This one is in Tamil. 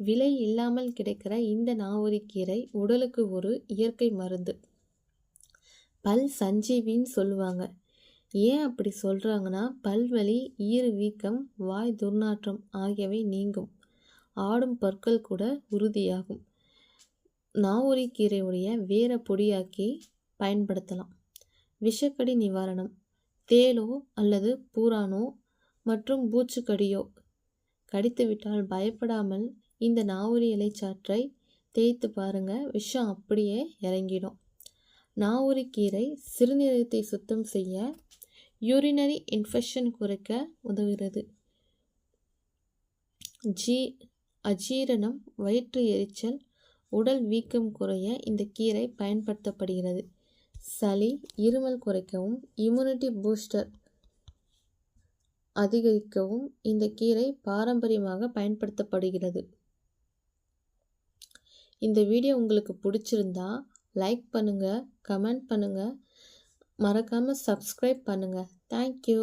விலை இல்லாமல் கிடைக்கிற இந்த நாவூரிக்கீரை உடலுக்கு ஒரு இயற்கை மருந்து. பல் சஞ்சீவின்னு சொல்லுவாங்க. ஏன் அப்படி சொல்கிறாங்கன்னா பல்வலி ஈறு வீக்கம் வாய் துர்நாற்றம் ஆகியவை நீங்கும். ஆடும் பற்கள் கூட உறுதியாகும். நாவூரி கீரையுடைய வேரை பொடியாக்கி பயன்படுத்தலாம். விஷக்கடி நிவாரணம் தேலோ அல்லது பூரானோ மற்றும் பூச்சிக்கடியோ. கடித்துவிட்டால் பயப்படாமல் இந்த நாவூரி இலைச்சாற்றை தேய்த்து பாருங்கள் விஷம் அப்படியே இறங்கிடும். நாவூரி கீரை சிறுநீரகத்தை சுத்தம் செய்ய யூரினரி இன்ஃபெக்ஷன் குறைக்க உதவுகிறது. ஜீ அஜீரணம் வயிற்று எரிச்சல் உடல் வீக்கம் குறைய இந்த கீரை பயன்படுத்தப்படுகிறது. சளி இருமல் குறைக்கவும் இம்யூனிட்டி பூஸ்டர் அதிகரிக்கவும் இந்த கீரை பாரம்பரியமாக பயன்படுத்தப்படுகிறது. இந்த வீடியோ உங்களுக்கு பிடிச்சிருந்தா லைக் பண்ணுங்கள் கமெண்ட் பண்ணுங்கள் மறக்காமல் சப்ஸ்கிரைப் பண்ணுங்கள் தேங்க்யூ